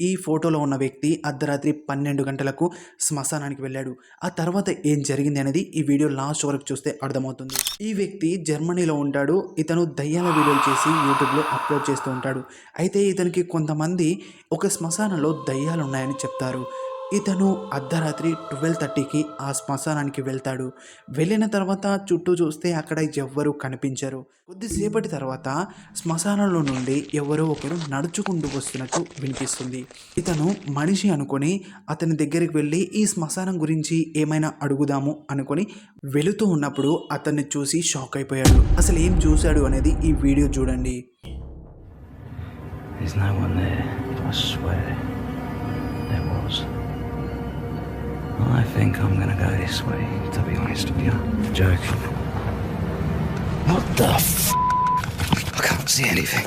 ఈ ఫోటోలో ఉన్న వ్యక్తి అర్ధరాత్రి పన్నెండు గంటలకు శ్మశానానికి వెళ్ళాడు. ఆ తర్వాత ఏం జరిగింది అనేది ఈ వీడియో లాస్ట్ వరకు చూస్తే అర్థమవుతుంది. ఈ వ్యక్తి జర్మనీలో ఉంటాడు. ఇతను దయ్యాల వీడియోలు చేసి యూట్యూబ్లో అప్లోడ్ చేస్తూ ఉంటాడు. అయితే ఇతనికి కొంతమంది ఒక శ్మశానంలో దయ్యాలు ఉన్నాయని చెప్తారు. ఇతను అర్ధరాత్రి ట్వెల్వ్ థర్టీకి ఆ శ్మశానానికి వెళ్తాడు. వెళ్ళిన తర్వాత చుట్టూ చూస్తే అక్కడ ఎవ్వరూ కనిపించరు. కొద్దిసేపటి తర్వాత శ్మశానంలో నుండి ఎవరో ఒకరు నడుచుకుంటూ వస్తున్నట్టు వినిపిస్తుంది. ఇతను మనిషి అనుకొని అతని దగ్గరికి వెళ్ళి ఈ శ్మశానం గురించి ఏమైనా అడుగుదాము అనుకొని వెళుతూ ఉన్నప్పుడు అతన్ని చూసి షాక్ అయిపోయాడు. అసలు ఏం చూశాడు అనేది ఈ వీడియో చూడండి. There's no one there, I swear. Think I'm gonna go this way, to be honest with you. Joking. What the f? I can't see anything.